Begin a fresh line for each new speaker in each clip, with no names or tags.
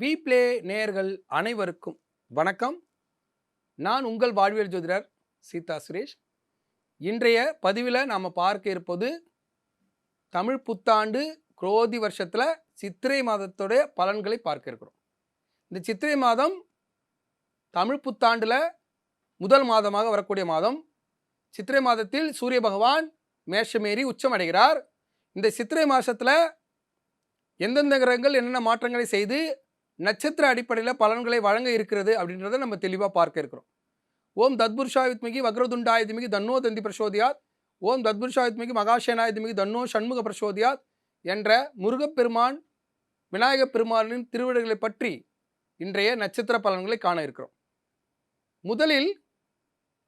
We play நேயர்கள் அனைவருக்கும் வணக்கம். நான் உங்கள் வாழ்வியல் ஜோதிடர் சீதா சுரேஷ். இன்றைய பதிவில் நாம் பார்க்க இருப்பது தமிழ் புத்தாண்டு குரோதி வருஷத்தில் சித்திரை மாதத்தோடைய பலன்களை பார்க்க இருக்கிறோம். இந்த சித்திரை மாதம் தமிழ் புத்தாண்டில் முதல் மாதமாக வரக்கூடிய மாதம். சித்திரை மாதத்தில் சூரிய பகவான் மேஷமேறி உச்சம் அடைகிறார். இந்த சித்திரை மாதத்தில் எந்தெந்த கிரகங்கள் என்னென்ன மாற்றங்களை செய்து நட்சத்திர அடிப்படையில் பலன்களை வழங்க இருக்கிறது அப்படின்றத நம்ம தெளிவாக பார்க்க இருக்கிறோம். ஓம் தத்புருஷா வக்ரதுண்டாயுத்மிகி தன்னோ தந்தி பிரசோதியாத். ஓம் தத்புருஷா மகாசேனாயுத்மிகி தன்னோ சண்முக பிரசோதியாத் என்ற முருகப்பெருமான் விநாயகப் பெருமானின் திருவிடைகளை பற்றி இன்றைய நட்சத்திர பலன்களை காண இருக்கிறோம். முதலில்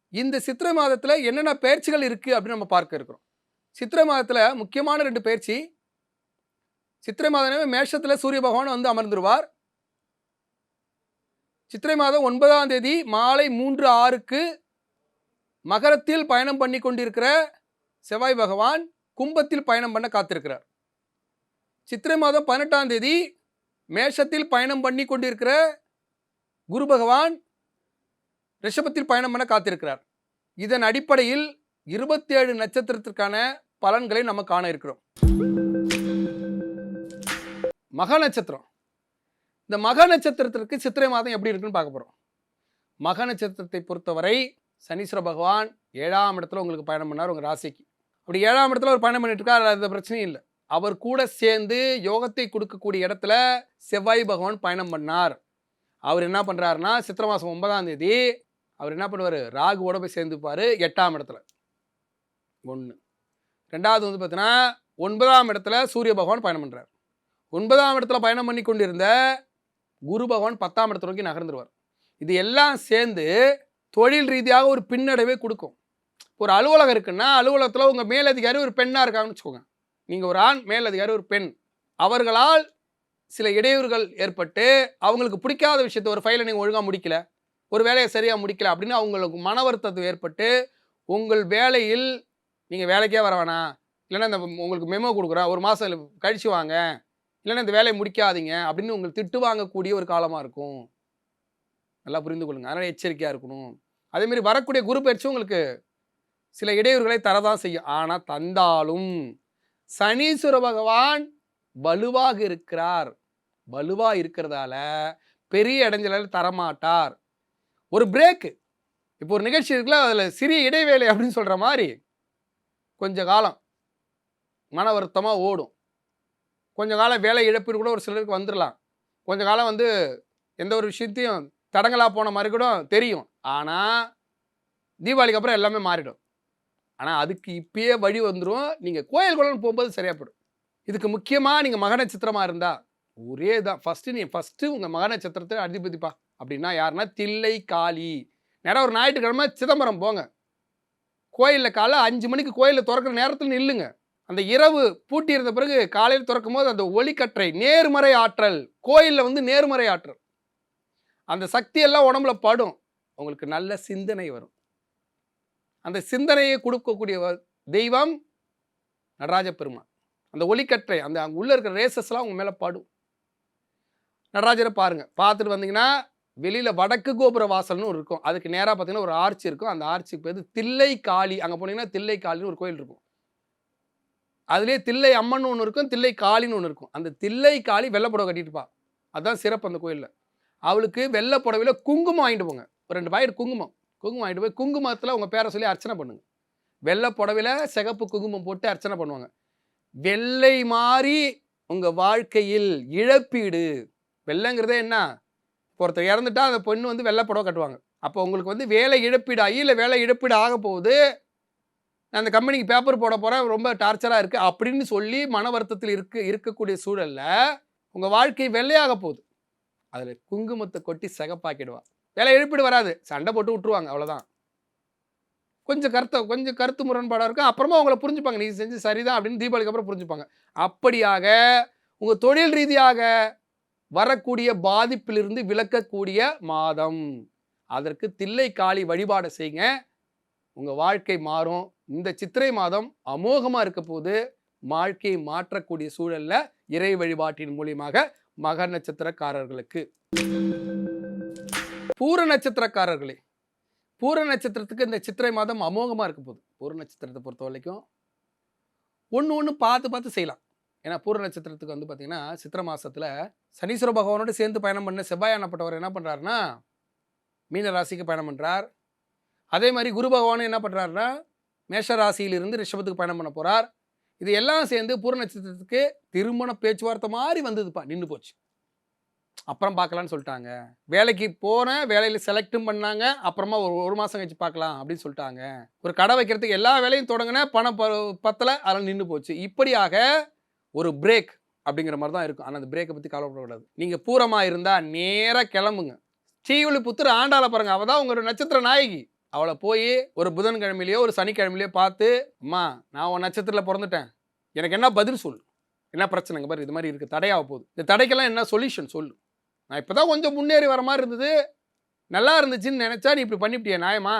இந்த சித்திரை மாதத்தில் என்னென்ன பயிற்சிகள் இருக்குது அப்படின்னு நம்ம பார்க்க இருக்கிறோம். சித்திரை மாதத்தில் முக்கியமான ரெண்டு பயிற்சி சித்திரை மாதமே மேஷத்தில் சூரிய பகவான் வந்து அமர்ந்துருவார். சித்திரை மாதம் ஒன்பதாம் தேதி மாலை மூன்று ஆறுக்கு மகரத்தில் பயணம் பண்ணி கொண்டிருக்கிற செவ்வாய் பகவான் கும்பத்தில் பயணம் பண்ண காத்திருக்கிறார். சித்திரை மாதம் பதினெட்டாம் தேதி மேஷத்தில் பயணம் பண்ணி கொண்டிருக்கிற குரு பகவான் ரிஷபத்தில் பயணம் பண்ண காத்திருக்கிறார். இதன் அடிப்படையில் இருபத்தேழு நட்சத்திரத்திற்கான பலன்களை நம்ம காண இருக்கிறோம். மக நட்சத்திரம். இந்த மக நட்சத்திரத்திற்கு சித்திரை மாதம் எப்படி இருக்குன்னு பார்க்க போகிறோம் மக நட்சத்திரத்தை பொறுத்தவரை சனீஸ்வர பகவான் ஏழாம் இடத்துல உங்களுக்கு பயணம் பண்ணார் உங்கள் ராசிக்கு. அப்படி ஏழாம் இடத்துல ஒரு பயணம் பண்ணிட்டு இருக்கார் அது பிரச்சனையும் இல்லை. அவர் கூட சேர்ந்து யோகத்தை கொடுக்கக்கூடிய இடத்துல செவ்வாய் பகவான் பயணம் பண்ணார். அவர் என்ன பண்ணுறாருன்னா சித்திரை மாதம் ஒன்பதாம் தேதி அவர் என்ன பண்ணுவார்? ராகுவோட போய் சேர்ந்துப்பார் எட்டாம் இடத்துல. ஒன்று ரெண்டாவது வந்து பார்த்தீங்கன்னா ஒன்பதாம் இடத்துல சூரிய பகவான் பயணம் பண்ணுறார் ஒன்பதாம் இடத்துல பயணம் பண்ணி கொண்டிருந்த குரு பகவான் பத்தாம் இடத்துல நோக்கி நகர்ந்துருவார். இது எல்லாம் சேர்ந்து தொழில் ரீதியாக ஒரு பின்னடைவே கொடுக்கும். ஒரு அலுவலகம் இருக்குன்னா அலுவலகத்தில் உங்கள் மேலதிகாரி ஒரு பெண்ணாக இருக்காங்கன்னு வச்சுக்கோங்க. நீங்கள் ஒரு ஆண் மேலதிகாரி ஒரு பெண். அவர்களால் சில இடையூறுகள் ஏற்பட்டு அவங்களுக்கு பிடிக்காத விஷயத்த ஒரு ஃபைலை நீங்கள் ஒழுங்காக முடிக்கல ஒரு வேலையை சரியாக முடிக்கல அப்படின்னு அவங்களுக்கு மன வருத்தத்து ஏற்பட்டு உங்கள் வேலையில் நீங்கள் வேலைக்கே வர வேணாம். இல்லைன்னா இந்த உங்களுக்கு மெமோ கொடுக்குறேன் ஒரு மாதம் கழிச்சு வாங்க இல்லைன்னா இந்த வேலையை முடிக்காதீங்க அப்படின்னு உங்களுக்கு திட்டு வாங்கக்கூடிய ஒரு காலமாக இருக்கும். நல்லா புரிந்து கொள்ளுங்க. அதனால் எச்சரிக்கையாக இருக்கணும். அதேமாரி வரக்கூடிய குரு பயிற்சி உங்களுக்கு சில இடையூறுகளை தரதான் செய்யும். ஆனால் தந்தாலும் சனீஸ்வர பகவான் வலுவாக இருக்கிறார். வலுவாக இருக்கிறதால பெரிய இடைஞ்சலை தரமாட்டார். ஒரு பிரேக்கு இப்போ ஒரு நிகழ்ச்சி இருக்குல்ல அதில் சிறிய இடைவேளை அப்படின்னு சொல்கிற மாதிரி கொஞ்ச காலம் மன வருத்தமாக ஓடும். கொஞ்ச காலம் வேலை இழப்பீடு கூட ஒரு சிலருக்கு வந்துடலாம் கொஞ்ச காலம் வந்து எந்த ஒரு விஷயத்தையும் தடங்களாக போன மாதிரி கூட தெரியும். ஆனால் தீபாவளிக்கு அப்புறம் எல்லாமே மாறிடும். ஆனால் அதுக்கு இப்பயே வழி வந்துடும் நீங்கள் கோயில் குளம் போகும்போது சரியாக போயிடும் இதுக்கு முக்கியமாக நீங்கள் மக நட்சத்திரமாக இருந்தால் ஒரே தான் ஃபஸ்ட்டு நீ ஃபஸ்ட்டு உங்கள் மக நட்சத்திரத்தை அதிபதிப்பா. அப்படின்னா யாருன்னா தில்லை காளி. நேரம் ஒரு ஞாயிற்றுக்கிழமை சிதம்பரம் போங்க. கோயிலில் காலை அஞ்சு மணிக்கு கோயிலில் திறக்கிற நேரத்தில் நில்லுங்க. அந்த இரவு பூட்டி இருந்த பிறகு காலையில் திறக்கும் போது அந்த ஒளிக்கற்றை நேர்மறை ஆற்றல் கோயிலில் வந்து நேர்மறை ஆற்றல். அந்த சக்தி எல்லாம் உடம்புல படும். உங்களுக்கு நல்ல சிந்தனை வரும். அந்த சிந்தனையை கொடுக்கக்கூடிய தெய்வம் நடராஜ பெருமான் அந்த ஒளிக்கற்றை அந்த அங்கே உள்ளே இருக்கிற ரேசஸ்லாம் உங்கள் மேலே படும். நடராஜரை பாருங்கள் பார்த்துட்டு வந்தீங்கன்னா வெளியில் வடக்கு கோபுர வாசல்னு ஒரு இருக்கும். அதுக்கு நேராக பார்த்தீங்கன்னா ஒரு ஆர்ச்சி இருக்கும். அந்த ஆர்ச்சிக்கு பேர் தில்லை காளி அங்கே போனீங்கன்னா தில்லை காளின்னு ஒரு கோயில் இருக்கும். அதுலேயே தில்லை அம்மன் ஒன்று இருக்கும் தில்லை காளின்னு ஒன்று இருக்கும். அந்த தில்லை காளி வெள்ளை புடவை கட்டிட்டுப்பா அதுதான் சிறப்பு அந்த கோயிலில். அவளுக்கு வெள்ளை புடவையில் குங்குமம் வாங்கிட்டு போங்க. ஒரு ரெண்டு பாயிட் குங்குமம். குங்குமம் வாங்கிட்டு போய் குங்குமத்தில் உங்கள் பேரை சொல்லி அர்ச்சனை பண்ணுங்க. வெள்ளை புடவையில் சிகப்பு குங்குமம் போட்டு அர்ச்சனை பண்ணுவாங்க. வெள்ளை மாறி உங்கள் வாழ்க்கையில் இழப்பீடு. வெள்ளைங்கிறதே என்ன? ஒருத்தர் இறந்துட்டா அந்த பொண்ணு வந்து வெள்ளை புடவை கட்டுவாங்க. அப்போ உங்களுக்கு வந்து வேலை இழப்பீடு ஆகி இல்லை வேலை இழப்பீடு ஆக போகுது நான் அந்த கம்பெனிக்கு பேப்பர் போட போகிறேன் ரொம்ப டார்ச்சராக இருக்குது அப்படின்னு சொல்லி மன வருத்தத்தில் இருக்க இருக்கக்கூடிய சூழலில் உங்கள் வாழ்க்கை வெள்ளையாக போகுது. அதில் குங்குமத்தை கொட்டி சிகப்பாக்கிடுவா. வேலை இழப்பீடு வராது. சண்டை போட்டு விட்டுருவாங்க அவ்வளோதான் கொஞ்சம் கருத்து கொஞ்சம் கருத்து முரண்பாடாக இருக்கும். அப்புறமா அவங்கள புரிஞ்சுப்பாங்க. நீ செஞ்சு சரிதான் அப்படின்னு தீபாவளிக்கு அப்புறம் புரிஞ்சுப்பாங்க. அப்படியாக உங்கள் தொழில் ரீதியாக வரக்கூடிய பாதிப்பிலிருந்து விலக்கக்கூடிய மாதம். அதற்கு தில்லை காளி வழிபாடு செய்யுங்க. உங்கள் வாழ்க்கை மாறும். இந்த சித்திரை மாதம் அமோகமாக இருக்க போது வாழ்க்கையை மாற்றக்கூடிய சூழலில் இறை வழிபாட்டின் மூலியமாக மகர் நட்சத்திரக்காரர்களுக்கு. பூர நட்சத்திரக்காரர்களே பூர நட்சத்திரத்துக்கு இந்த சித்திரை மாதம் அமோகமாக இருக்க போகுது. பூர நட்சத்திரத்தை பொறுத்த வரைக்கும் ஒன்று ஒன்று பார்த்து பார்த்து செய்யலாம். ஏன்னா பூர நட்சத்திரத்துக்கு வந்து பார்த்தீங்கன்னா சித்திரை மாதத்தில் சனீஸ்வர பகவானோடு சேர்ந்து பயணம் பண்ண செவ்வாயானப்பட்டவர் என்ன பண்ணுறாருன்னா மீன ராசிக்கு பயணம் பண்ணுறார் அதே மாதிரி குரு பகவானும் என்ன பண்ணுறாருன்னா மேஷராசியிலிருந்து ரிஷபத்துக்கு பயணம் பண்ண போகிறார் இது எல்லாம் சேர்ந்து பூர நட்சத்திரத்துக்கு திருமண பேச்சுவார்த்தை மாதிரி வந்ததுப்பா நின்று போச்சு. அப்புறம் பார்க்கலான்னு சொல்லிட்டாங்க. வேலைக்கு போனேன் வேலையில் செலக்டும் பண்ணாங்க அப்புறமா ஒரு ஒரு மாதம் கழிச்சு பார்க்கலாம் அப்படின்னு சொல்லிட்டாங்க. ஒரு கடை வைக்கிறதுக்கு எல்லா வேலையும் தொடங்கினேன் பணம் ப பத்தலை அதெல்லாம் நின்று போச்சு. இப்படியாக ஒரு பிரேக் அப்படிங்கிற மாதிரி தான் இருக்கும். ஆனால் அந்த பிரேக்கை பற்றி கவலைப்படக்கூடாது. நீங்கள் பூரமாக இருந்தால் நேராக கிளம்புங்க. ஸ்ரீவில்லிபுத்தூர் ஆண்டாள பாருங்க அவள் தான் உங்களோட நட்சத்திர நாயகி. அவளை போய் ஒரு புதன்கிழமையிலையோ ஒரு சனிக்கிழமையிலையோ பார்த்து அம்மா நான் உன் நட்சத்திரத்தில் பிறந்துட்டேன். எனக்கு என்ன பதில் சொல்லு? என்ன பிரச்சனைங்க பாரு இது மாதிரி இருக்குது தடையாக போகுது. இந்த தடைக்கெல்லாம் என்ன சொல்யூஷன் சொல்லு? நான் இப்போ தான் கொஞ்சம் முன்னேறி வர மாதிரி இருந்தது. நல்லா இருந்துச்சுன்னு நினச்சா நீ இப்படி பண்ணிவிட்டிய நியாயமா?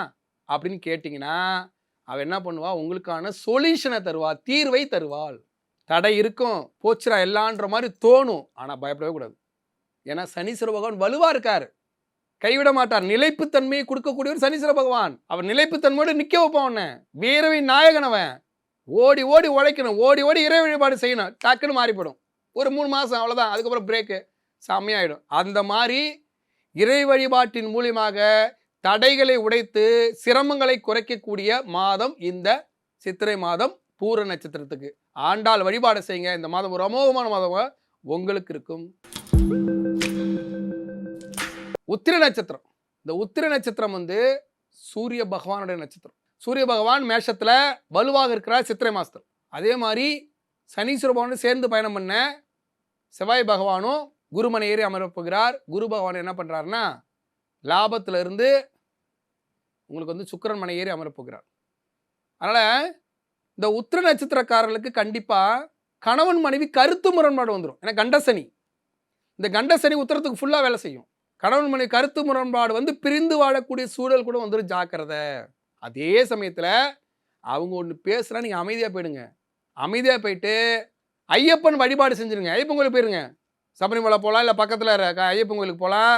அப்படின்னு கேட்டிங்கன்னா அவள் என்ன பண்ணுவா? உங்களுக்கான சொல்யூஷனை தருவா தீர்வை தருவாள். தடை இருக்கும் போச்சுரா எல்லான்ற மாதிரி தோணும். ஆனால் பயப்படவே கூடாது. ஏன்னா சனீஸ்வர பகவான் வலுவாக இருக்கார். கைவிட மாட்டார் நிலைப்புத்தன்மையை கொடுக்கக்கூடியவர் சனீஸ்வர பகவான். அவர் நிலைப்புத்தன்மையோடு நிற்க வைப்பான் உன்னை வீரவின் நாயகன் அவன். ஓடி ஓடி உழைக்கணும். ஓடி ஓடி இறை வழிபாடு செய்யணும். டக்குன்னு மாறிப்படும் ஒரு மூணு மாதம் அவ்வளோதான் அதுக்கப்புறம் பிரேக்கு செம்மையாயிடும். அந்த மாதிரி இறை வழிபாட்டின் மூலியமாக தடைகளை உடைத்து சிரமங்களை குறைக்கக்கூடிய மாதம் இந்த சித்திரை மாதம் பூர நட்சத்திரத்துக்கு. ஆண்டாள் வழிபாடு செய்யுங்க. இந்த மாதம் ஒரு அமோகமான மாதம் உங்களுக்கு இருக்கும். உத்திர நட்சத்திரம். இந்த உத்திர நட்சத்திரம் வந்து சூரிய பகவானுடைய நட்சத்திரம். சூரிய பகவான் மேஷத்தில் வலுவாக இருக்கிறார் சித்திரை மாதத்தில் அதே மாதிரி சனீஸ்வர பகவானும் சேர்ந்து பயணம் பண்ண செவ்வாய் பகவானும் குருமனை ஏறி அமரப்போகிறார் குரு பகவான் என்ன பண்ணுறாருன்னா லாபத்தில் இருந்து உங்களுக்கு வந்து சுக்கரன் மனை ஏறி அமரப்போகிறார் அதனால் இந்த உத்திர நட்சத்திரக்காரர்களுக்கு கண்டிப்பாக கணவன் மனைவி கருத்து முரண்பாடு வந்துடும் ஏன்னா கண்டசனி இந்த கண்டசனி உத்தரத்துக்கு ஃபுல்லாக வேலை செய்யும். கணவன் மனைவி கருத்து முரண்பாடு வந்து பிரிந்து வாழக்கூடிய சூழல் கூட வந்துடும் ஜாக்கிரதை. அதே சமயத்தில் அவங்க ஒன்று பேசுனா நீங்கள் அமைதியாக போயிடுங்க. அமைதியாக போயிட்டு ஐயப்பன் வழிபாடு செஞ்சுருங்க. ஐயப்பன் கோயிலுக்கு போயிருங்க. சபரிமலை போகலாம் இல்லை பக்கத்தில் ஐயப்பன் கோயிலுக்கு போகலாம்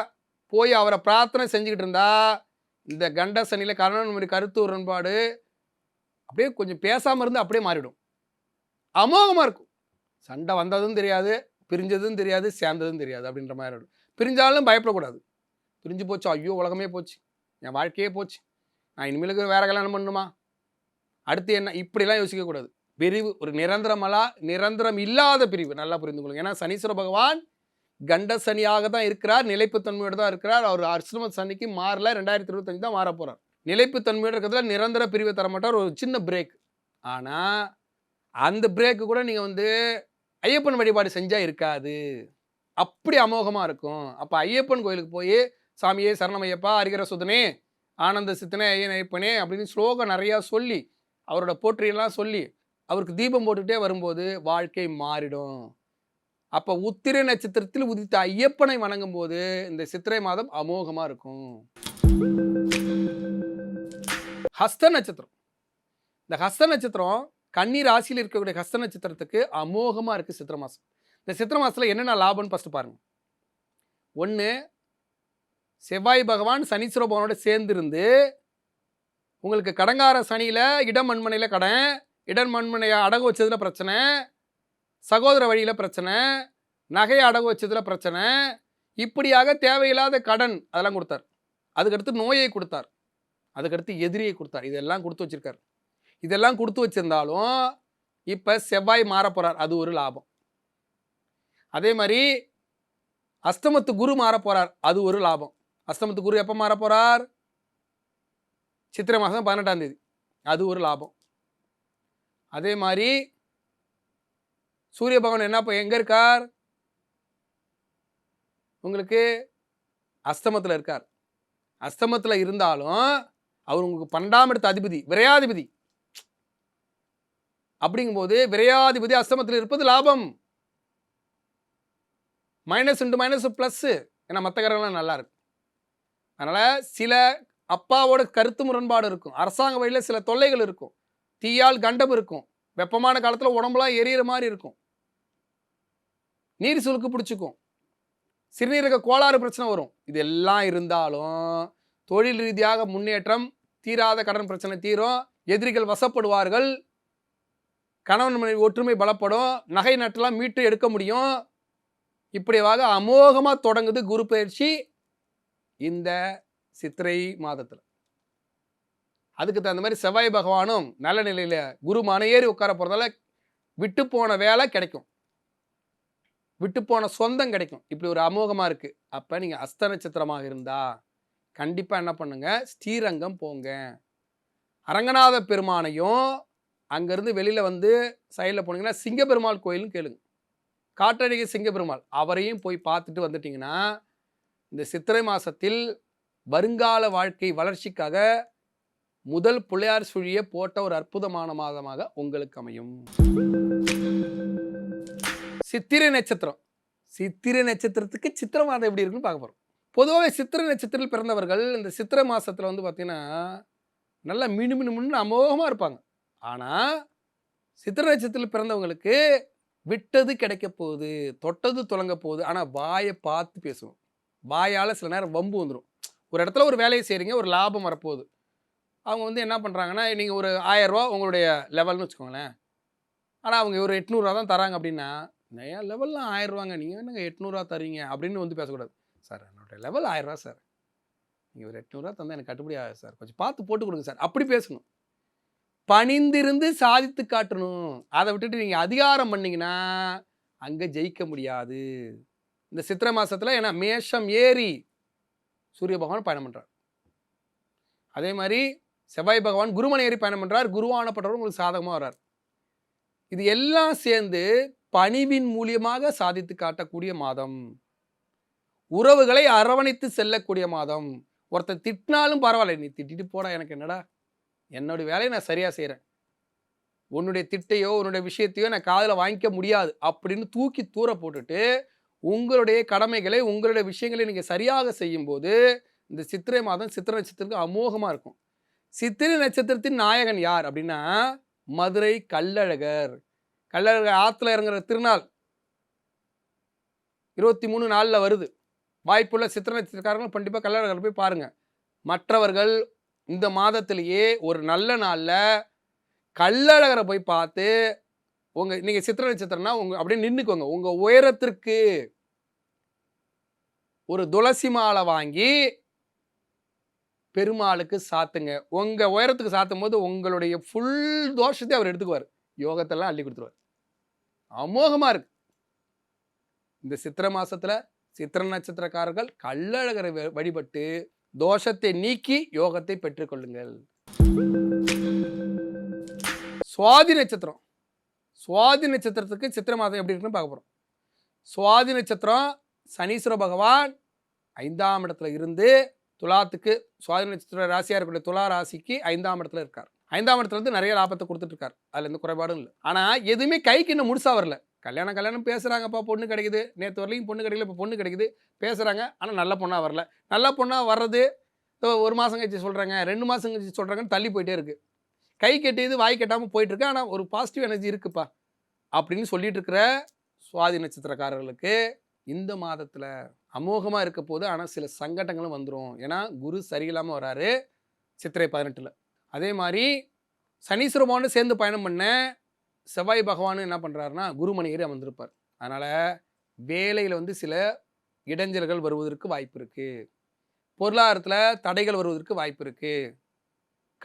போய் அவரை பிரார்த்தனை செஞ்சுக்கிட்டு இருந்தா இந்த கண்ட சனியில் கணவன் மனைவி கருத்து முரண்பாடு அப்படியே கொஞ்சம் பேசாமல் இருந்து அப்படியே மாறிடும். அமோகமாக இருக்கும். சண்டை வந்ததும் தெரியாது பிரிஞ்சதும் தெரியாது சேர்ந்ததும் தெரியாது அப்படின்ற மாதிரி இருக்கும் பிரிஞ்சாலும் பயப்படக்கூடாது. பிரிஞ்சு போச்சு ஐயோ உலகமே போச்சு. என் வாழ்க்கையே போச்சு. நான் இனிமேலுக்கு வேறு கல்யாணம் பண்ணணுமா? அடுத்து என்ன? இப்படிலாம் யோசிக்கக்கூடாது. பிரிவு ஒரு நிரந்தரமலா நிரந்தரம் இல்லாத பிரிவு நல்லா புரிந்து கொள்ளுங்க. ஏன்னா சனீஸ்வர பகவான் கண்ட சனியாக தான் இருக்கிறார். நிலைப்புத்தன்மையோடு தான் இருக்கிறார். அவர் அர்ஷ்ணம சனிக்கு மாறல. ரெண்டாயிரத்தி இருபத்தஞ்சு தான் மாற போகிறார் நிலைப்புத்தன்மையோடு இருக்கிறதுல நிரந்தர பிரிவை தர மாட்டார். ஒரு சின்ன பிரேக் ஆனால் அந்த பிரேக்கு கூட நீங்கள் வந்து ஐயப்பன் வழிபாடு செஞ்சால் இருக்காது. அப்படி அமோகமாக இருக்கும். அப்போ ஐயப்பன் கோயிலுக்கு போய் சாமியே சரணமையப்பா அரிகர சுதனே ஆனந்த சித்தனே ஐயன் ஐயப்பனே அப்படின்னு ஸ்லோகம் நிறையா சொல்லி அவரோட போற்றியெல்லாம் சொல்லி அவருக்கு தீபம் போட்டுக்கிட்டே வரும்போது வாழ்க்கை மாறிடும். அப்போ உத்திரை நட்சத்திரத்தில் உதித்த ஐயப்பனை வணங்கும் போது இந்த சித்திரை மாதம் அமோகமாக இருக்கும். ஹஸ்த நட்சத்திரம். இந்த ஹஸ்த நட்சத்திரம் கன்னி ராசியில் இருக்கக்கூடிய ஹஸ்த நட்சத்திரத்துக்கு அமோகமாக இருக்குது சித்திரை மாதம். இந்த சித்திரை மாதத்தில் என்னென்ன லாபம்னு ஃபஸ்ட்டு பாருங்கள் ஒன்று செவ்வாய் பகவான் சனீஸ்வர பகவானோட சேர்ந்துருந்து உங்களுக்கு கடங்கார சனியில் இடம் மண்மனையில் கடன் இடம் மண்மனையை அடகு வச்சதில் பிரச்சனை சகோதர வழியில் பிரச்சனை நகையை அடகு வச்சதில் பிரச்சனை இப்படியாக தேவையில்லாத கடன் அதெல்லாம் கொடுத்தார். அதுக்கடுத்து நோயை கொடுத்தார். அதுக்கடுத்து எதிரியை கொடுத்தார். இதெல்லாம் கொடுத்து வச்சிருக்கார். இதெல்லாம் கொடுத்து வச்சிருந்தாலும் இப்போ செவ்வாய் மாற போகிறார் அது ஒரு லாபம். அதே மாதிரி அஸ்தமத்து குரு மாற போறார். அது ஒரு லாபம். அஸ்தமத்து குரு எப்போ மாற போறார்? சித்திரை மாதம் பதினெட்டாம் தேதி. அது ஒரு லாபம். அதே மாதிரி சூரிய பகவான் என்ன இப்போ எங்கே இருக்கார்? உங்களுக்கு அஸ்தமத்தில் இருக்கார். அஸ்தமத்தில் இருந்தாலும் அவர் உங்களுக்கு பன்னெண்டாம் இடத்த அதிபதி விரையாதிபதி. அப்படிங்கும்போது விரையாதிபதி அஸ்தமத்தில் இருப்பது லாபம். மைனஸ் இன்டு மைனஸ் ப்ளஸ்ஸு ஏன்னா மற்ற கிரகம்லாம் நல்லா அதனால் சில அப்பாவோட கருத்து முரண்பாடு இருக்கும். அரசாங்க வழியில் சில தொல்லைகள் இருக்கும். தீயால் கண்டம் இருக்கும். வெப்பமான காலத்தில் உடம்புலாம் எரியிற மாதிரி இருக்கும். நீர் சுழுக்கு பிடிச்சிக்கும். சிறுநீரக கோளாறு பிரச்சனை வரும். இது எல்லாம் இருந்தாலும் தொழில் ரீதியாக முன்னேற்றம் தீராத கடன் பிரச்சனை தீரும். எதிரிகள் வசப்படுவார்கள். கணவன் மனைவி ஒற்றுமை பலப்படும். நகை நட்டெல்லாம் மீட்டு எடுக்க முடியும். இப்படியாக அமோகமாக தொடங்குது குரு பயிற்சி இந்த சித்திரை மாதத்தில். அதுக்கு தகுந்த மாதிரி செவ்வாய் பகவானும் நல்ல நிலையில் குரு மனையேறி உட்கார போகிறதால விட்டு போன வேலை கிடைக்கும். விட்டு போன சொந்தம் கிடைக்கும். இப்படி ஒரு அமோகமாக இருக்குது அப்போ நீங்கள் அஸ்த நட்சத்திரமாக இருந்தால் கண்டிப்பாக என்ன பண்ணுங்கள் ஸ்ரீரங்கம் போங்க. அரங்கநாத பெருமானையும் அங்கேருந்து வெளியில் வந்து சைடில் போனீங்கன்னா சிங்கப்பெருமாள் கோயிலும் கேளுங்க. காற்றடிகை சிங்கப்பெருமாள். அவரையும் போய் பார்த்துட்டு வந்துட்டிங்கன்னா இந்த சித்திரை மாதத்தில் வருங்கால வாழ்க்கை வளர்ச்சிக்காக முதல் பிள்ளையார் சுழியை போட்ட ஒரு அற்புதமான மாதமாக உங்களுக்கு அமையும். சித்திரை நட்சத்திரம். சித்திரை நட்சத்திரத்துக்கு சித்திரை மாதம் எப்படி இருக்குன்னு பார்க்க போகிறோம் பொதுவாகவே சித்திரை நட்சத்திரத்தில் பிறந்தவர்கள் இந்த சித்திரை மாதத்தில் வந்து பார்த்திங்கன்னா நல்லா மினு மினு மின்னு அமோகமாக இருப்பாங்க. ஆனால் சித்திரை நட்சத்திரத்தில் பிறந்தவங்களுக்கு விட்டது கிடைக்க போகுது தொட்டது தொடங்க போகுது. ஆனால் வாயை பார்த்து பேசுவோம். வாயால் சில நேரம் வம்பு வந்துடும் ஒரு இடத்துல ஒரு வேலையை செய்கிறீங்க ஒரு லாபம் வரப்போகுது. அவங்க வந்து என்ன பண்ணுறாங்கன்னா நீங்கள் ஒரு ஆயரூவா உங்களுடைய லெவல்னு வச்சுக்கோங்களேன். ஆனால் அவங்க ஒரு எட்நூறுவா தான் தராங்க அப்படின்னா நிறையா லெவல்லாம் ஆயிரரூவாங்க நீங்கள் என்னங்க எட்நூறுவா தரீங்க? அப்படின்னு வந்து பேசக்கூடாது. சார் என்னோட லெவல் ஆயிரரூவா சார். நீங்கள் ஒரு எட்நூறுவா தந்தால் எனக்கு கட்டுப்படி ஆகாது சார். கொஞ்சம் பார்த்து போட்டு கொடுங்க சார். அப்படி பேசணும். பணிந்திருந்து சாதித்து காட்டணும். அதை விட்டுட்டு நீங்கள் அதிகாரம் பண்ணீங்கன்னா அங்கே ஜெயிக்க முடியாது. இந்த சித்திரை மாசத்துல ஏன்னா மேஷம் ஏறி சூரிய பகவான் பயணம் பண்ணுறார் அதே மாதிரி செவ்வாய் பகவான் குருமனை ஏறி பயணம் பண்ணுறார் குருவானப்பட்டவர் உங்களுக்கு சாதகமாக வர்றார். இது எல்லாம் சேர்ந்து பணிவின் மூலியமாக சாதித்து காட்டக்கூடிய மாதம். உறவுகளை அரவணைத்து செல்லக்கூடிய மாதம். ஒருத்தர் திட்டினாலும் பரவாயில்ல நீ திட்டிட்டு போடா எனக்கு என்னடா? என்னுடைய வேலையை நான் சரியாக செய்கிறேன் உன்னுடைய திட்டையோ உன்னுடைய விஷயத்தையோ நான் காதில் வாங்கிக்க முடியாது அப்படின்னு தூக்கி தூர போட்டுட்டு உங்களுடைய கடமைகளை உங்களுடைய விஷயங்களை நீங்கள் சரியாக செய்யும்போது இந்த சித்திரை மாதம் சித்திரை நட்சத்திரத்துக்கு அமோகமாக இருக்கும். சித்திரை நட்சத்திரத்தின் நாயகன் யார் அப்படின்னா மதுரை கள்ளழகர். கள்ளழகர் ஆற்றுல இறங்குற திருநாள். இருபத்தி மூணு நாளில் வருது. வாய்ப்புள்ள சித்திர நட்சத்திரக்காரங்களும் கண்டிப்பாக கள்ளழகர் போய் பாருங்கள் மற்றவர்கள் இந்த மாதத்திலேயே ஒரு நல்ல நாளில் கள்ளழகரை போய் பார்த்து உங்கள் நீங்கள் சித்திரை நட்சத்திரம்னா உங்கள் அப்படியே நின்றுக்கோங்க உங்கள் உயரத்திற்கு ஒரு துளசி மாலை வாங்கி பெருமாளுக்கு சாத்துங்க. உங்கள் உயரத்துக்கு சாத்தும் போது உங்களுடைய ஃபுல் தோஷத்தை அவர் எடுத்துக்குவார். யோகத்தெல்லாம் அள்ளி கொடுத்துருவார். அமோகமாக இருக்கு. இந்த சித்திரை மாதத்தில் சித்திர நட்சத்திரக்காரர்கள் கள்ளழகரை வ- வழிபட்டு தோஷத்தை நீக்கி யோகத்தை பெற்றுக்கொள்ளுங்கள். சுவாதி நட்சத்திரம். சுவாதி நட்சத்திரத்துக்கு சித்திரை மாதம் எப்படி இருக்குன்னு பார்க்க போகிறோம் சுவாதி நட்சத்திரம் சனீஸ்வர பகவான் ஐந்தாம் இடத்துல இருந்து துலாத்துக்கு சுவாதி நட்சத்திர ராசியாக இருக்கக்கூடிய துலா ராசிக்கு ஐந்தாம் இடத்துல இருக்கார். ஐந்தாம் இடத்துல இருந்து நிறைய லாபத்தை கொடுத்துட்டு இருக்கார். அதில் எந்த குறைபாடும் இல்லை. ஆனால் எதுவுமே கைக்கு இன்னும் முழுசாக வரல. கல்யாணம் கல்யாணம் பேசுகிறாங்கப்பா பொண்ணு கிடைக்குது. நேற்று வரலையும் பொண்ணு கிடைக்கல இப்போ பொண்ணு கிடைக்குது. பேசுகிறாங்க ஆனால் நல்ல பொண்ணாக வரல. நல்ல பொண்ணாக வர்றது இப்போ ஒரு மாதம் கழிச்சு சொல்கிறாங்க ரெண்டு மாதம் கழிச்சு சொல்கிறாங்கன்னு தள்ளி போயிட்டே இருக்குது கை கெட்டியது வாய் கட்டாமல் போயிட்டு இருக்கு. ஆனால் ஒரு பாசிட்டிவ் எனர்ஜி இருக்குப்பா அப்படின்னு சொல்லிட்டு இருக்கிற சுவாதி நட்சத்திரக்காரர்களுக்கு இந்த மாதத்தில் அமோகமாக இருக்க போது ஆனால் சில சங்கடங்களும் வந்துடும் ஏன்னா குரு சரியில்லாமல் வராரு சித்திரை பதினெட்டில். அதே மாதிரி சனீஸ்வரமானு சேர்ந்து பயணம் பண்ண செவ்வாய் பகவான் என்ன பண்ணுறாருன்னா குருமணியர் அமர்ந்திருப்பார். அதனால் வேலையில் வந்து சில இடைஞ்சல்கள் வருவதற்கு வாய்ப்பு இருக்குது பொருளாதாரத்தில் தடைகள் வருவதற்கு வாய்ப்பு இருக்குது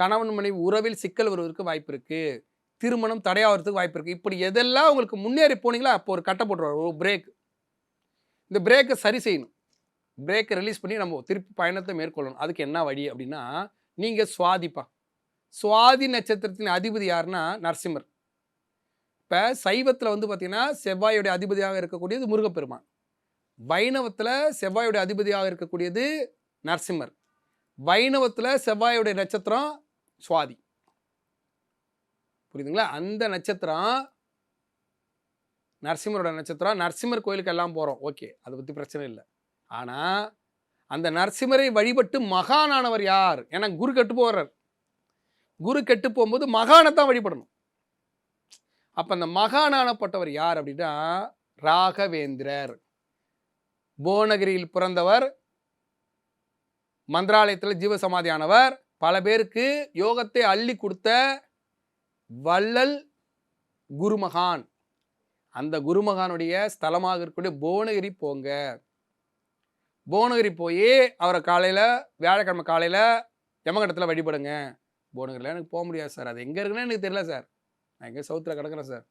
கணவன் மனைவி உறவில் சிக்கல் வருவதற்கு வாய்ப்பு இருக்குது திருமணம் தடையாகிறதுக்கு வாய்ப்பு இருக்குது இப்படி எதெல்லாம் உங்களுக்கு முன்னேறி போனீங்களா அப்போ ஒரு கட்டை போட்டுருவார் ஒரு பிரேக் இந்த பிரேக்கை சரி செய்யணும். பிரேக்கை ரிலீஸ் பண்ணி நம்ம திருப்பி பயணத்தை மேற்கொள்ளணும். அதுக்கு என்ன வழி அப்படின்னா நீங்கள் சுவாதிப்பா. சுவாதி நட்சத்திரத்தின் அதிபதி யாருன்னா நரசிம்மர். இப்போ சைவத்தில் வந்து பார்த்திங்கன்னா செவ்வாயுடைய அதிபதியாக இருக்கக்கூடியது முருகப்பெருமான். வைணவத்தில் செவ்வாயுடைய அதிபதியாக இருக்கக்கூடியது நரசிம்மர். வைணவத்தில் செவ்வாயுடைய நட்சத்திரம் சுவாதி. புரியுதுங்களா? அந்த நட்சத்திரம் நரசிம்மரோட நட்சத்திரம். நரசிம்மர் கோயிலுக்கு எல்லாம் போகிறோம் ஓகே அதை பற்றி பிரச்சனை இல்லை. ஆனால் அந்த நரசிம்மரை வழிபட்டு மகானானவர் யார்? ஏன்னா குரு கெட்டு போகிறார் குரு கெட்டு போகும்போது மகானை தான் வழிபடணும். அப்போ அந்த மகானானப்பட்டவர் யார் அப்படின்னா ராகவேந்திரர். புவனகிரியில் பிறந்தவர் மந்திராலயத்தில் ஜீவசமாதியானவர் பல பேருக்கு யோகத்தை அள்ளி கொடுத்த வள்ளல் குருமகான். அந்த குருமகானுடைய ஸ்தலமாக இருக்கக்கூடிய புவனகிரி போங்க. புவனகிரி போய் அவரை காலையில் வியாழக்கிழமை காலையில் யமகண்டத்தில் வழிபடுங்க. புவனகிரியில் எனக்கு போக முடியாது சார். அது எங்கே இருக்குன்னு எனக்கு தெரியல சார். நான் எங்கே சவுத்தில் கிடக்குறேன் சார்.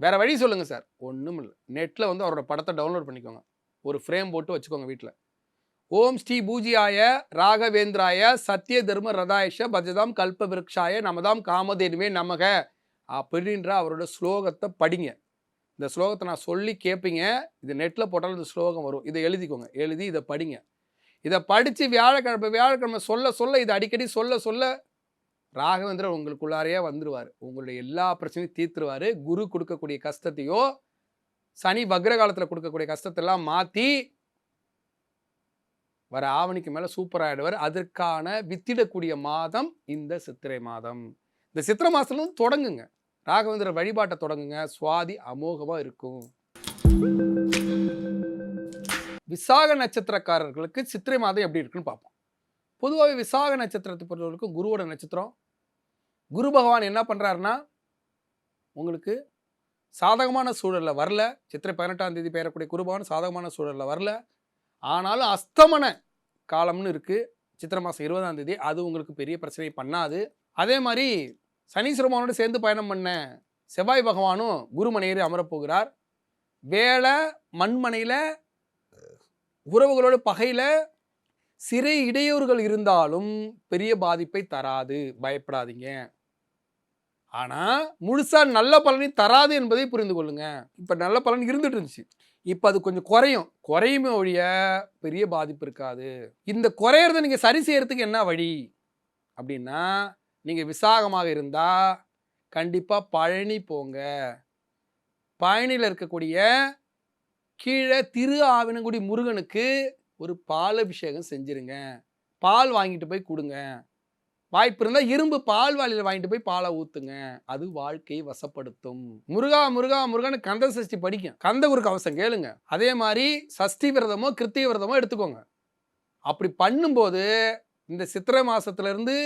வேறு வழி சொல்லுங்கள் சார். ஒன்றும் இல்லை. நெட்டில் வந்து அவரோட படத்தை டவுன்லோட் பண்ணிக்கோங்க. ஒரு ஃப்ரேம் போட்டு வச்சுக்கோங்க வீட்டில் ஓம் ஸ்ரீ பூஜியாய ராகவேந்திராய சத்திய தர்ம ரதாயஷ பஜதாம் கல்ப விருக்ஷாய நமதாம் காமதேனுமே நமக அப்படின்ற அவரோட ஸ்லோகத்தை படிங்க. இந்த ஸ்லோகத்தை நான் சொல்லி கேட்பீங்க இது நெட்டில் போட்டாலும் இந்த ஸ்லோகம் வரும். இதை எழுதிக்கோங்க. எழுதி இதை படிங்க. இதை படித்து வியாழக்கிழமை வியாழக்கிழமை சொல்ல சொல்ல இதை அடிக்கடி சொல்ல சொல்ல ராகவேந்திரர் உங்களுக்குள்ளாரையே வந்துடுவார் உங்களுடைய எல்லா பிரச்சனையும் தீர்த்துருவார். குரு கொடுக்கக்கூடிய கஷ்டத்தையோ சனி வக்ர காலத்தில் கொடுக்கக்கூடிய கஷ்டத்தெல்லாம் மாற்றி வர ஆவணிக்கு மேலே சூப்பராகிடுவார் அதற்கான வித்திடக்கூடிய மாதம் இந்த சித்திரை மாதம். இந்த சித்திரை மாதத்துலேருந்து தொடங்குங்க. ராகவேந்திர வழிபாட்டை தொடங்குங்க. சுவாதி அமோகமாக இருக்கும். விசாக நட்சத்திரக்காரர்களுக்கு சித்திரை மாதம் எப்படி இருக்குன்னு பார்ப்போம். பொதுவாகவே விசாக நட்சத்திரத்தை பொறுத்தவரைக்கும் குருவோட நட்சத்திரம் குரு பகவான் என்ன பண்ணுறாருன்னா உங்களுக்கு சாதகமான சூழலில் வரல. சித்திரை பதினெட்டாம் தேதி பெயரக்கூடிய குருபகவான் சாதகமான சூழலில் வரல. ஆனாலும் அஸ்தமன காலம்னு இருக்குது சித்திரை மாதம் இருபதாம் தேதி. அது உங்களுக்கு பெரிய பிரச்சனை பண்ணாது. அதே மாதிரி சனீஸ்வரமானோடு சேர்ந்து பயணம் பண்ண செவ்வாய் பகவானும் குருமனையேறி அமரப்போகிறார். வேலை மண்மனையில் உறவுகளோட பகையில் சிறை இடையூறுகள் இருந்தாலும் பெரிய பாதிப்பை தராது. பயப்படாதீங்க. ஆனால் முழுசாக நல்ல பலனை தராது என்பதை புரிந்து கொள்ளுங்க. இப்போ நல்ல பலன் இருந்துட்டு இருந்துச்சு இப்போ அது கொஞ்சம் குறையும். குறையுமே ஒழிய பெரிய பாதிப்பு இருக்காது. இந்த குறையிறத நீங்கள் சரி செய்கிறதுக்கு என்ன வழி? அப்படின்னா நீங்கள் விசாகமாக இருந்தால் கண்டிப்பாக பழனி போங்க. பழனியில் இருக்கக்கூடிய கீழே திரு ஆவினங்குடி முருகனுக்கு ஒரு பால் அபிஷேகம் செஞ்சுருங்க. பால் வாங்கிட்டு போய் கொடுங்க. வாய்ப்பு இருந்தால் இரும்பு பால் வாளியில் வாங்கிட்டு போய் பாலை ஊற்றுங்க அது வாழ்க்கையை வசப்படுத்தும். முருகா முருகா முருகான்னு கந்த சஷ்டி படிக்கும். கந்த குரு கவசம் கேளுங்க. அதே மாதிரி சஷ்டி விரதமோ கிருத்திய விரதமோ எடுத்துக்கோங்க. அப்படி பண்ணும்போது இந்த சித்திரை மாதத்துலேருந்து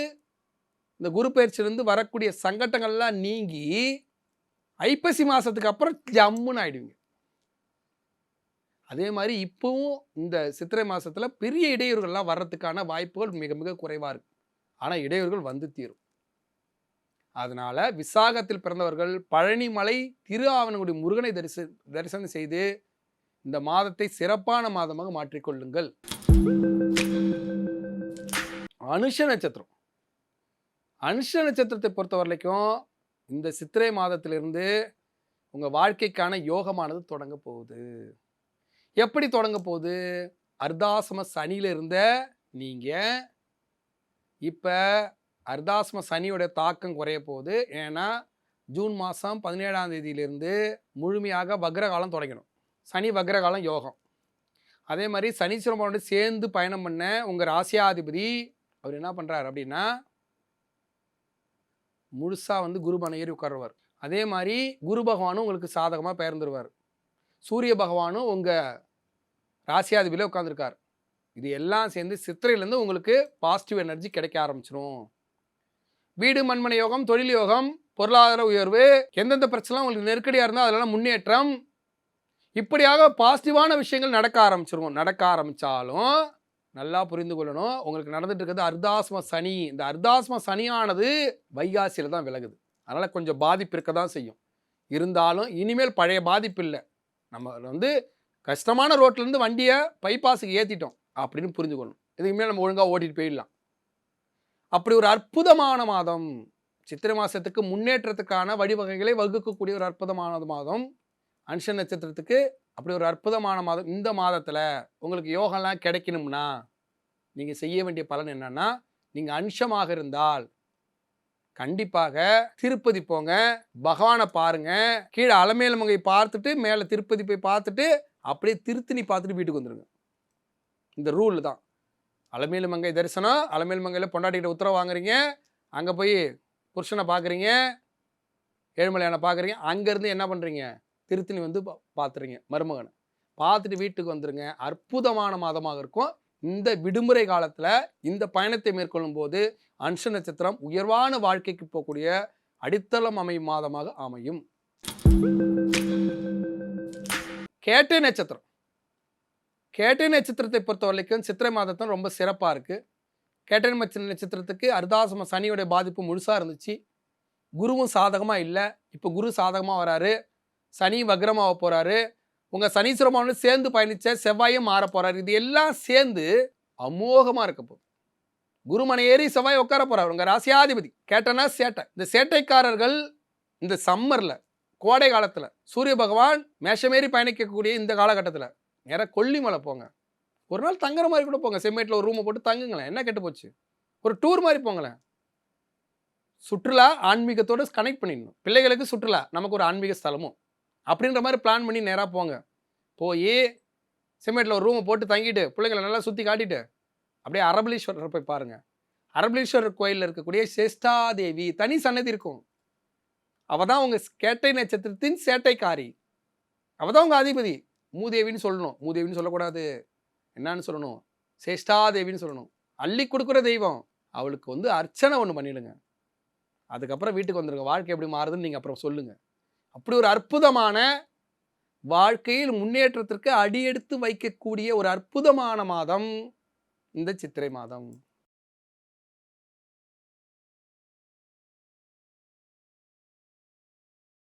இந்த குரு பயிற்சியிலேருந்து வரக்கூடிய சங்கட்டங்கள்லாம் நீங்கி ஐப்பசி மாதத்துக்கு அப்புறம் ஜம்முன்னு ஆயிடுவீங்க. அதே மாதிரி இப்போவும் இந்த சித்திரை மாதத்தில் பெரிய இடையூறுகள்லாம் வர்றதுக்கான வாய்ப்புகள் மிக மிக குறைவாக இருக்குது ஆனால் இடையூறுகள் வந்து தீரும். அதனால் விசாகத்தில் பிறந்தவர்கள் பழனிமலை திரு ஆவணங்குடி முருகனை தரிசி தரிசனம் செய்து இந்த மாதத்தை சிறப்பான மாதமாக மாற்றிக்கொள்ளுங்கள். அனுஷ நட்சத்திரம். அனுஷ நட்சத்திரத்தை பொறுத்த வரைக்கும் இந்த சித்திரை மாதத்திலிருந்து உங்கள் வாழ்க்கைக்கான யோகமானது தொடங்க போகுது. எப்படி தொடங்க போகுது? அர்தாசம சனியில் இருந்த நீங்கள் இப்போ அர்தாஸ்ம சனியோட தாக்கம் குறைய போகுது. ஏன்னா ஜூன் மாதம் பதினேழாம் தேதியிலிருந்து முழுமையாக வக்ரகாலம் தொடங்கணும். சனி வக்ரகாலம் யோகம். அதே மாதிரி சனீஸ்வரனோட சேர்ந்து பயணம் பண்ண உங்கள் ராசியாதிபதி அவர் என்ன பண்ணுறாரு அப்படின்னா முழுசாக வந்து குருபான ஏறி உட்காருவார். அதே மாதிரி குரு பகவானும் உங்களுக்கு சாதகமாக பெயர்ந்துருவார். சூரிய பகவானும் உங்கள் ராசியாதிபதியில் உட்காந்துருக்கார் இது எல்லாம் சேர்ந்து சித்திரையிலேருந்து உங்களுக்கு பாசிட்டிவ் எனர்ஜி கிடைக்க ஆரம்பிச்சிடும் வீடு மண்மனை யோகம் தொழில் யோகம் பொருளாதார உயர்வு எந்தெந்த பிரச்சனை உங்களுக்கு நெருக்கடியாக இருந்தால் அதெல்லாம் முன்னேற்றம் இப்படியாக பாசிட்டிவான விஷயங்கள் நடக்க ஆரம்பிச்சிருவோம் நடக்க ஆரம்பித்தாலும் நல்லா புரிந்து கொள்ளணும். உங்களுக்கு நடந்துட்டு இருக்கிறது அர்தாஸ்ம சனி. இந்த அர்தாஸ்ம சனியானது வைகாசியில் தான் விலகுது. அதனால் கொஞ்சம் பாதிப்பு இருக்க தான் செய்யும். இருந்தாலும் இனிமேல் பழைய பாதிப்பு இல்லை. நம்ம வந்து கஷ்டமான ரோட்லேருந்து வண்டியை பைபாஸுக்கு ஏற்றிட்டோம் அப்படின்னு புரிஞ்சுக்கணும். இதுக்குமே நம்ம ஒழுங்காக ஓட்டிட்டு போயிடலாம். அப்படி ஒரு அற்புதமான மாதம். சித்திரை மாதத்துக்கு முன்னேற்றத்துக்கான வழிவகைகளை வகுக்கக்கூடிய ஒரு அற்புதமான மாதம். அன்ஷன் நட்சத்திரத்துக்கு அப்படி ஒரு அற்புதமான மாதம். இந்த மாதத்தில் உங்களுக்கு யோகம்லாம் கிடைக்கணும்னா நீங்கள் செய்ய வேண்டிய பலன் என்னன்னா நீங்கள் அன்ஷமாக இருந்தால் கண்டிப்பாக திருப்பதி போங்க. பகவானை பாருங்க. கீழே அலமேலமங்கை பார்த்துட்டு மேலே திருப்பதி போய் பார்த்துட்டு அப்படியே திருத்தணி பார்த்துட்டு வீட்டுக்கு வந்துடுங்க இந்த ரூல் தான். அலமேலு மங்கை தரிசனம் அலமேலு மங்கையில் பொண்டாட்டிகிட்ட உத்தரவு வாங்குறீங்க அங்கே போய் புருஷனை பார்க்குறீங்க ஏழுமலையான பார்க்குறீங்க அங்கேருந்து என்ன பண்ணுறீங்க திருத்தணி வந்து பா- பார்த்துருங்க மருமகனை. பார்த்துட்டு வீட்டுக்கு வந்துடுங்க அற்புதமான மாதமாக இருக்கும். இந்த விடுமுறை காலத்தில் இந்த பயணத்தை மேற்கொள்ளும் போது அன்ஷ நட்சத்திரம் உயர்வான வாழ்க்கைக்கு போகக்கூடிய அடித்தளம் அமையும் மாதமாக அமையும். கேட்டை நட்சத்திரம். கேட்டை நட்சத்திரத்தை பொறுத்த வரைக்கும் சித்திரை மாதத்தான் ரொம்ப சிறப்பாக இருக்குது கேட்டை நட்சத்திரத்துக்கு அர்தாசம சனியோடைய பாதிப்பு முழுசாக இருந்துச்சு. குருவும் சாதகமாக இல்லை. இப்போ குரு சாதகமாக வராரு. சனி வக்ரமாக போகிறாரு உங்கள் சனீஸ்வரமானு சேர்ந்து பயணித்த செவ்வாயும் மாற போகிறாரு இது எல்லாம் சேர்ந்து அமோகமாக இருக்க போகுது. குருமனை ஏறி செவ்வாய் உட்கார போகிறார் உங்கள் ராசியாதிபதி. கேட்டனா சேட்டை. இந்த சேட்டைக்காரர்கள் இந்த சம்மரில் கோடை காலத்தில் சூரிய பகவான் மேஷமேறி பயணிக்கக்கூடிய இந்த காலகட்டத்தில் நேராக கொல்லிமலை போங்க. ஒரு நாள் தங்குற மாதிரி கூட போங்க. செம்மேட்டில் ஒரு ரூமை போட்டு தங்குங்களேன். என்ன கெட்டு போச்சு? ஒரு டூர் மாதிரி போங்களேன். சுற்றுலா ஆன்மீகத்தோடு கனெக்ட் பண்ணிடணும். பிள்ளைகளுக்கு சுற்றுலா. நமக்கு ஒரு ஆன்மீக ஸ்தலமும். அப்படின்ற மாதிரி பிளான் பண்ணி நேராக போங்க. போய் செம்மேட்டில் ஒரு ரூமை போட்டு தங்கிட்டு பிள்ளைங்களை நல்லா சுற்றி காட்டிட்டு அப்படியே அரபலீஸ்வரர் போய் பாருங்கள் அரபலீஸ்வரர் கோயிலில் இருக்கக்கூடிய சேஷ்டாதேவி தனி சன்னதி இருக்கும். அவள் தான் உங்கள் கேட்டை நட்சத்திரத்தின் சேட்டைக்காரி. அவள் தான் உங்கள் அதிபதி. மூதேவின்னு சொல்லணும். மூதேவின்னு சொல்லக்கூடாது. என்னன்னு சொல்லணும்? சேஷ்டாதேவின்னு சொல்லணும். அள்ளி கொடுக்குற தெய்வம். அவளுக்கு வந்து அர்ச்சனை ஒன்று பண்ணிடுங்க. அதுக்கப்புறம் வீட்டுக்கு வந்துருங்க. வாழ்க்கை எப்படி மாறுதுன்னு நீங்கள் அப்புறம் சொல்லுங்கள் அப்படி ஒரு அற்புதமான வாழ்க்கையில் முன்னேற்றத்திற்கு அடியெடுத்து வைக்கக்கூடிய ஒரு அற்புதமான மாதம் இந்த சித்திரை மாதம்.